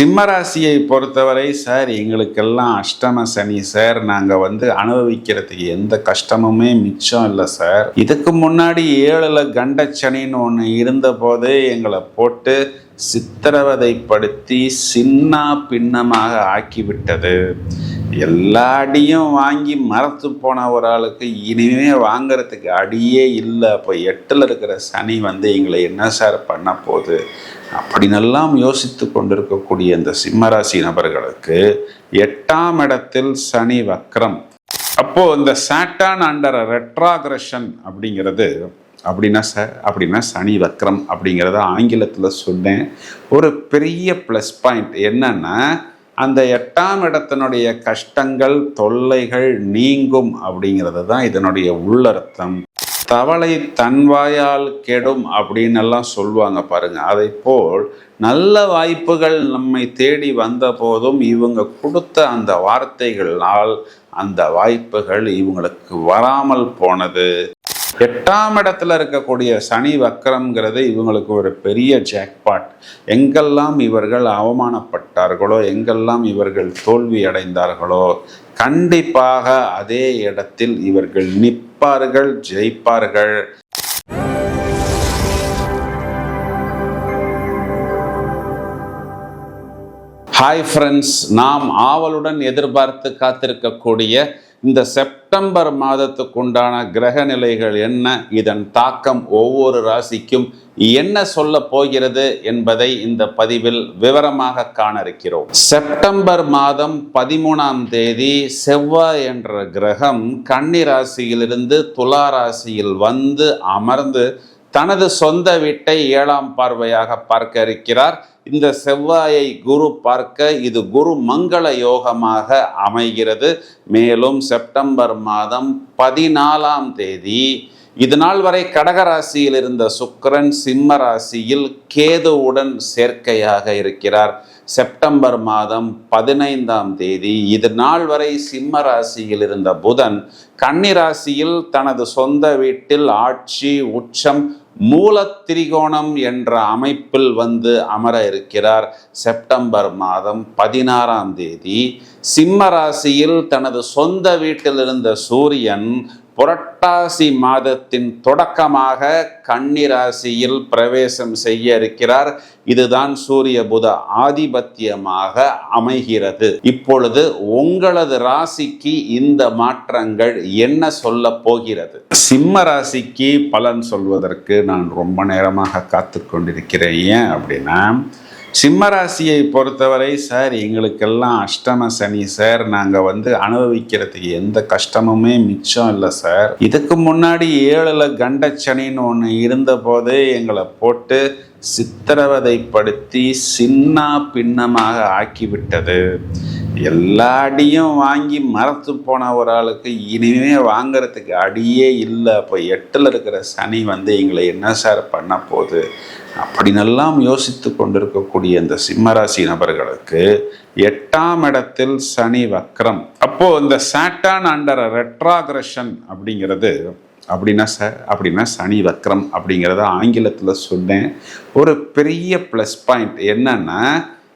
சிம்மராசியை பொறுத்தவரை சார் எங்களுக்கெல்லாம் அஷ்டம சனி சார். நாங்கள் வந்து அனுபவிக்கிறதுக்கு எந்த கஷ்டமுமே மிச்சம் இல்லை சார். இதுக்கு முன்னாடி ஏழில் கண்ட சனின்னு ஒன்று இருந்தபோது எங்களை போட்டு சித்திரவதைப்படுத்தி சின்ன பின்னமாக ஆக்கிவிட்டது. எல்லா அடியும் வாங்கி மரத்து போன ஒரு ஆளுக்கு இனிமே வாங்கிறதுக்கு அடியே இல்லை. அப்போ எட்டில் இருக்கிற சனி வந்து எங்களை என்ன சார் பண்ண போகுது? அப்படின்னெல்லாம் யோசித்து கொண்டிருக்கக்கூடிய இந்த சிம்மராசி நபர்களுக்கு எட்டாம் இடத்தில் சனி வக்ரம். அப்போது இந்த சாட்டான் அண்டர் ரெட்ராகிரஷன் அப்படிங்கிறது அப்படின்னா சார் அப்படின்னா சனி வக்ரம் அப்படிங்கிறத ஆங்கிலத்தில் சொன்னேன். ஒரு பெரிய ப்ளஸ் பாயிண்ட் என்னன்னா அந்த எட்டாம் இடத்தினுடைய கஷ்டங்கள் தொல்லைகள் நீங்கும் அப்படிங்கிறது தான் இதனுடைய உள்ளர்த்தம். தவளை தன்வாயால் கெடும் அப்படின்னு எல்லாம் சொல்லுவாங்க பாருங்க. அதை போல் நல்ல வாய்ப்புகள் நம்மை தேடி வந்த போதும் இவங்க கொடுத்த அந்த வார்த்தைகளால் அந்த வாய்ப்புகள் இவங்களுக்கு வராமல் போனது. எட்டாம் இடத்துல இருக்கக்கூடிய சனி வக்கரம்ங்கிறது இவங்களுக்கு ஒரு பெரிய ஜாக்பாட் எங்கெல்லாம் இவர்கள் அவமானப்பட்டார்களோ எங்கெல்லாம் இவர்கள் தோல்வி அடைந்தார்களோ கண்டிப்பாக அதே இடத்தில் இவர்கள் நிற்பார்கள் ஜெயிப்பார்கள். ஹாய் ஃப்ரெண்ட்ஸ் நாம் ஆவலுடன் எதிர்பார்த்து காத்திருக்கக்கூடிய இந்த செப்டம்பர் மாதத்துக்குண்டான கிரக நிலைகள் என்ன? இதன் தாக்கம் ஒவ்வொரு ராசிக்கும் என்ன சொல்ல போகிறது என்பதை இந்த பதிவில் விவரமாக காண இருக்கிறோம் செப்டம்பர் மாதம் பதிமூணாம் தேதி செவ்வாய் என்ற கிரகம் கன்னி ராசியிலிருந்து துலா ராசியில் வந்து அமர்ந்து தனது சொந்த வீட்டை ஏழாம் பார்வையாக பார்க்க இருக்கிறார். இந்த செவ்வாயை குரு பார்க்க இது குரு மங்கள யோகமாக அமைகிறது. மேலும் செப்டம்பர் மாதம் பதினாலாம் தேதி இது நாள் வரை கடகராசியில் இருந்த சுக்கரன் சிம்ம ராசியில் கேதுவுடன் சேர்க்கையாக இருக்கிறார். செப்டம்பர் மாதம் பதினைந்தாம் தேதி இது நாள் வரை சிம்ம ராசியில் இருந்த புதன் கன்னிராசியில் தனது சொந்த வீட்டில் ஆட்சி உச்சம் மூலத்திரிகோணம் என்ற அமைப்பில் வந்து அமர இருக்கிறார் செப்டம்பர் மாதம் பதினாறாம் தேதி. சிம்ம ராசியில் தனது சொந்த வீட்டில் இருந்த சூரியன் புரட்டாசி மாதத்தின் தொடக்கமாக கன்னிராசியில் பிரவேசம் செய்ய இருக்கிறார். இதுதான் சூரிய புத ஆதிபத்தியமாக அமைகிறது. இப்பொழுது உங்களது ராசிக்கு இந்த மாற்றங்கள் என்ன சொல்ல போகிறது? சிம்ம ராசிக்கு பலன் சொல்வதற்கு நான் ரொம்ப நேரமாக காத்து கொண்டிருக்கிறேன். ஏன் அப்படின்னா சிம்மராசியை பொறுத்தவரை சார் எங்களுக்கெல்லாம் அஷ்டம சனி சார். நாங்கள் வந்து அனுபவிக்கிறதுக்கு எந்த கஷ்டமுமே மிச்சம் இல்லை சார். இதுக்கு முன்னாடி ஏழுல கண்டச்சனின்னு ஒன்று இருந்தபோது எங்களை போட்டு சித்திரவதைப்படுத்தி சின்ன பின்னமாக ஆக்கிவிட்டது. எல்லா அடியும் வாங்கி மரத்து போன ஒரு ஆளுக்கு இனிமே வாங்கிறதுக்கு அடியே இல்லை. அப்போ எட்டில் இருக்கிற சனி வந்து எங்களை என்ன சார் பண்ண போகுது? அப்படின்னெல்லாம் யோசித்து கொண்டிருக்கக்கூடிய இந்த சிம்மராசி நபர்களுக்கு எட்டாம் இடத்தில் சனி வக்ரம். அப்போ இந்த சாட்டான் அண்டர் ரெட்ராகிரஷன் அப்படிங்கிறது அப்படின்னா சார் அப்படின்னா சனி வக்ரம் அப்படிங்கிறத ஆங்கிலத்தில் சொன்னேன். ஒரு பெரிய ப்ளஸ் பாயிண்ட் என்னன்னா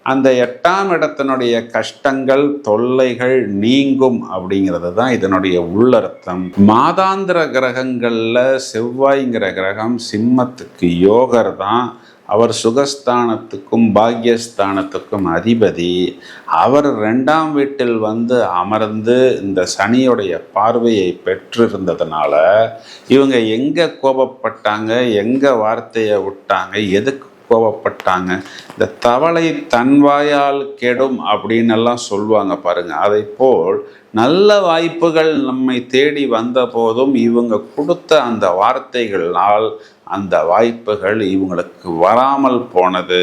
அந்த எட்டாம் இடத்தினுடைய கஷ்டங்கள் தொல்லைகள் நீங்கும் அப்படிங்கிறது தான் இதனுடைய உள்ளர்த்தம். மாதாந்திர கிரகங்களில் செவ்வாய்ங்கிற கிரகம் சிம்மத்துக்கு யோகர் தான். அவர் சுகஸ்தானத்துக்கும் பாக்யஸ்தானத்துக்கும் அதிபதி. அவர் ரெண்டாம் வீட்டில் வந்து அமர்ந்து இந்த சனியுடைய பார்வையை பெற்றிருந்ததுனால இவங்க எங்கே கோபப்பட்டாங்க எங்கே வார்த்தையை விட்டாங்க எதுக்கு கோபப்பட்டாங்க. இந்த தவளை தன்வாயால் கெடும் அப்படின்னு எல்லாம் சொல்லுவாங்க பாருங்க. அதை போல் நல்ல வாய்ப்புகள் நம்மை தேடி வந்த போதும் இவங்க கொடுத்த அந்த வார்த்தைகளால் அந்த வாய்ப்புகள் இவங்களுக்கு வராமல் போனது.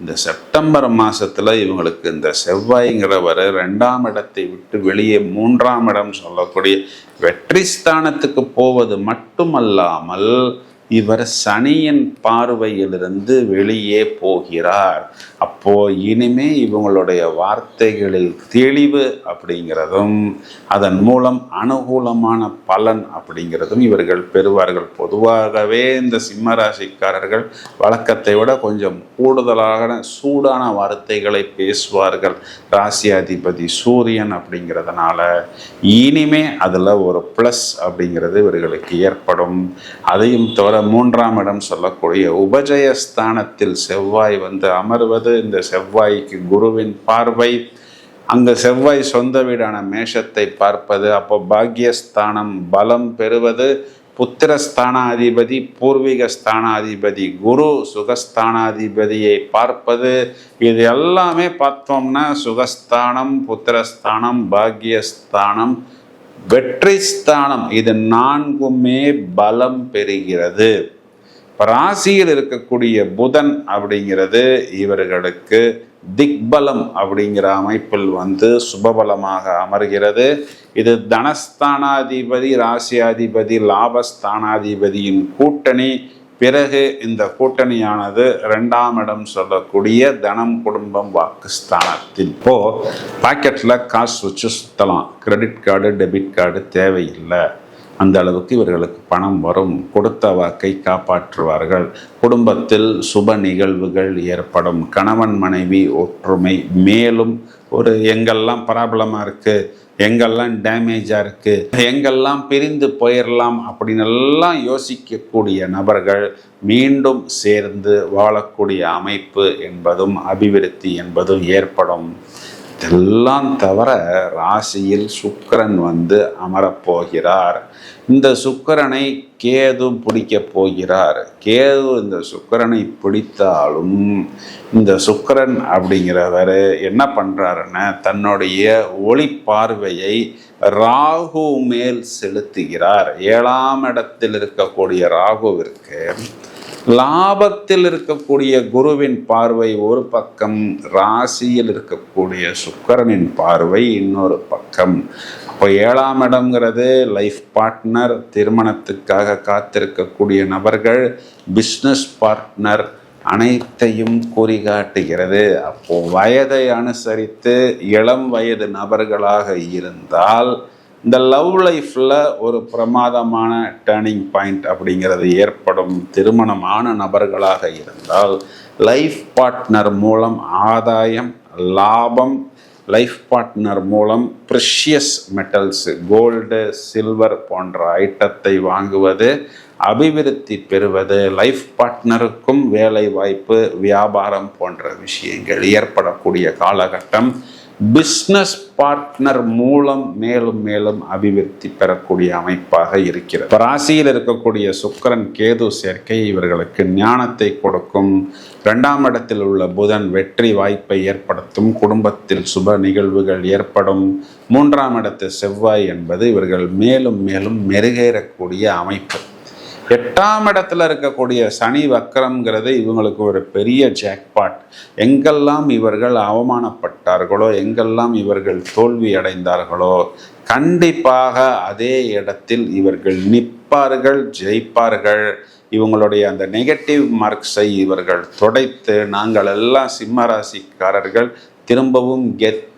இந்த செப்டம்பர் மாதத்தில் இவங்களுக்கு இந்த செவ்வாய்ங்கிறவர் ரெண்டாம் இடத்தை விட்டு வெளியே மூன்றாம் இடம் சொல்லக்கூடிய வெற்றி ஸ்தானத்துக்கு போவது மட்டுமல்லாமல் இவர் சனியின் பார்வையிலிருந்து வெளியே போகிறார். அப்போ இனிமே இவங்களுடைய வார்த்தைகளில் தெளிவு அப்படிங்கிறதும் அதன் மூலம் அனுகூலமான பலன் அப்படிங்கிறதும் இவர்கள் பெறுவார்கள். பொதுவாகவே இந்த சிம்மராசிக்காரர்கள் வழக்கத்தை விட கொஞ்சம் கூடுதலாக சூடான வார்த்தைகளை பேசுவார்கள். ராசியாதிபதி சூரியன் அப்படிங்கிறதுனால இனிமே அதில் ஒரு ப்ளஸ் அப்படிங்கிறது இவர்களுக்கு ஏற்படும். அதையும் தவிர மூன்றாம் இடம் சொல்லக்கூடிய உபஜயஸ்தானத்தில் செவ்வாய் வந்து அமர்வது இந்த செவ்வாய்க்கு குருவின் பார்வை. அங்க செவ்வாய் சொந்த வீடான மேஷத்தை பார்ப்பது அப்போ பாக்யஸ்தானம் பலம் பெறுவது. புத்திரஸ்தானாதிபதி பூர்வீக ஸ்தானாதிபதி குரு சுகஸ்தானாதிபதியை பார்ப்பது. இது எல்லாமே பார்த்தோம்னா சுகஸ்தானம் புத்திரஸ்தானம் பாக்யஸ்தானம் வெற்றி ஸ்தானம் இது நான்குமே பலம் பெறுகிறது. ராசியில் இருக்கக்கூடிய புதன் அப்படிங்கிறது இவர்களுக்கு திக்பலம் அப்படிங்கிற அமைப்பில் வந்து சுபபலமாக அமர்கிறது. இது தனஸ்தானாதிபதி ராசியாதிபதி லாபஸ்தானாதிபதியின் கூட்டணி. பிறகு இந்த கூட்டணியானது ரெண்டாம் இடம் சொல்லக்கூடிய தனம் குடும்பம் வாக்குஸ்தானத்தில். இப்போ பாக்கெட்டில் காசு வச்சு சுத்தலாம். கிரெடிட் கார்டு டெபிட் கார்டு தேவையில்லை. அந்த அளவுக்கு இவர்களுக்கு பணம் வரும். கொடுத்த வாக்கை காப்பாற்றுவார்கள். குடும்பத்தில் சுப நிகழ்வுகள் ஏற்படும். கணவன் மனைவி ஒற்றுமை மேலும் ஒரு எங்கெல்லாம் ப்ராப்ளமாக இருக்குது எங்கெல்லாம் டேமேஜாக இருக்குது எங்கெல்லாம் பிரிந்து போயிடலாம் அப்படின்னு எல்லாம் யோசிக்கக்கூடிய நபர்கள் மீண்டும் சேர்ந்து வாழக்கூடிய அமைப்பு என்பதும் அபிவிருத்தி என்பதும் ஏற்படும். இதெல்லாம் தவிர ராசியில் சுக்கிரன் வந்து அமரப்போகிறார் இந்த சுக்கரனை கேது பிடிக்கப் போகிறார். கேது இந்த சுக்கரனை பிடித்தாலும் இந்த சுக்கிரன் அப்படிங்கிறவர் என்ன பண்ணுறாருன்னா தன்னுடைய ஒளி பார்வையை ராகு மேல் செலுத்துகிறார். ஏழாம் இடத்தில் இருக்கக்கூடிய ராகுவிற்கு லாபத்தில் இருக்கக்கூடிய குருவின் பார்வை ஒரு பக்கம் ராசியில் இருக்கக்கூடிய சுக்கரனின் பார்வை இன்னொரு பக்கம். இப்போ ஏழாம் இடம்ங்கிறது லைஃப் பார்ட்னர் திருமணத்துக்காக காத்திருக்கக்கூடிய நபர்கள் பிஸ்னஸ் பார்ட்னர் அனைத்தையும் குறிகாட்டுகிறது. அப்போ வயதை அனுசரித்து இளம் வயது நபர்களாக இருந்தால் இந்த லவ் லைஃப்பில் ஒரு பிரமாதமான டேர்னிங் பாயிண்ட் அப்படிங்கிறது ஏற்படும் திருமணமான நபர்களாக இருந்தால் லைஃப் பார்ட்னர் மூலம் ஆதாயம் லாபம் லைஃப் பார்ட்னர் மூலம் ப்ரிஷியஸ் மெட்டல்ஸ் கோல்டு சில்வர் போன்ற ஐட்டத்தை வாங்குவது அபிவிருத்தி பெறுவது லைஃப் பார்ட்னருக்கும் வேலை வாய்ப்பு வியாபாரம் போன்ற விஷயங்கள் ஏற்படக்கூடிய காலகட்டம் பிஸ்னஸ் பார்ட்னர் மூலம் மேலும் மேலும் அபிவிருத்தி பெறக்கூடிய அமைப்பாக இருக்கிறது. ராசியில் இருக்கக்கூடிய சுக்கரன் கேது சேர்க்கை இவர்களுக்கு ஞானத்தை கொடுக்கும். இரண்டாம் இடத்தில் உள்ள புதன் வெற்றி வாய்ப்பை ஏற்படுத்தும். குடும்பத்தில் சுப நிகழ்வுகள் ஏற்படும். மூன்றாம் இடத்து செவ்வாய் என்பது இவர்கள் மேலும் மேலும் மெருகேறக்கூடிய அமைப்பு. எட்டாம் இடத்துல இருக்கக்கூடிய சனி வக்கரம்ங்கிறது இவங்களுக்கு ஒரு பெரிய ஜாக்பாட் எங்கெல்லாம் இவர்கள் அவமானப்பட்டார்களோ எங்கெல்லாம் இவர்கள் தோல்வி அடைந்தார்களோ கண்டிப்பாக அதே இடத்தில் இவர்கள் நிற்பார்கள் ஜெயிப்பார்கள். இவங்களுடைய அந்த நெகட்டிவ் மார்க்ஸை இவர்கள் துடைத்து நாங்கள் எல்லாம் சிம்மராசிக்காரர்கள் ராசிக்காரர்கள் திரும்பவும்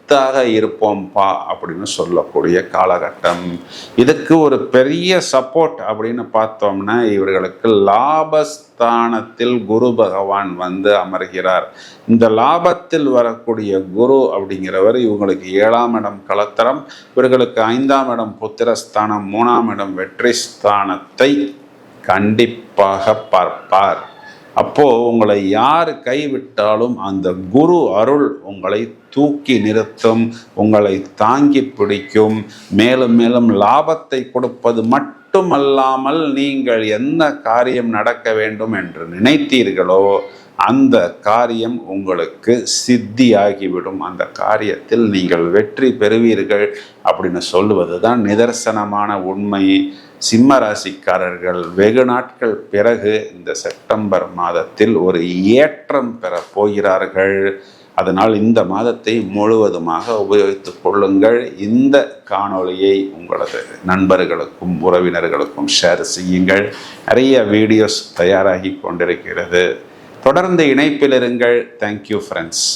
கெத்தாக இருப்போம்ப்பா அப்படின்னு சொல்லக்கூடிய காலகட்டம். இதுக்கு ஒரு பெரிய சப்போர்ட் அப்படின்னு பார்த்தோம்னா இவர்களுக்கு லாபஸ்தானத்தில் குரு பகவான் வந்து அமர்கிறார். இந்த லாபத்தில் வரக்கூடிய குரு அப்படிங்கிறவர் இவங்களுக்கு ஏழாம் இடம் கலத்தரம் இவர்களுக்கு ஐந்தாம் இடம் புத்திரஸ்தானம் மூணாம் இடம் வெற்றி ஸ்தானத்தை கண்டிப்பாக பார்ப்பார். அப்போது உங்களை யார் கைவிட்டாலும் அந்த குரு அருள் உங்களை தூக்கி நிறுத்தும் உங்களை தாங்கி பிடிக்கும். மேலும் மேலும் லாபத்தை கொடுப்பது மட்டுமல்லாமல் நீங்கள் என்ன காரியம் நடக்க வேண்டும் என்று நினைத்தீர்களோ அந்த காரியம் உங்களுக்கு சித்தியாகிவிடும். அந்த காரியத்தில் நீங்கள் வெற்றி பெறுவீர்கள் அப்படின்னு சொல்லுவது தான் நிதர்சனமான உண்மை. சிம்ம ராசிக்காரர்கள் வெகு நாட்கள் பிறகு இந்த செப்டம்பர் மாதத்தில் ஒரு ஏற்றம் பெற போகிறார்கள். அதனால் இந்த மாதத்தை முழுவதுமாக உபயோகித்துக் கொள்ளுங்கள். இந்த காணொளியை உங்களது நண்பர்களுக்கும் உறவினர்களுக்கும் ஷேர் செய்யுங்கள். நிறைய வீடியோஸ் தயாராகி கொண்டிருக்கிறது. தொடர்ந்து இணைப்பில் இருங்கள். Thank you friends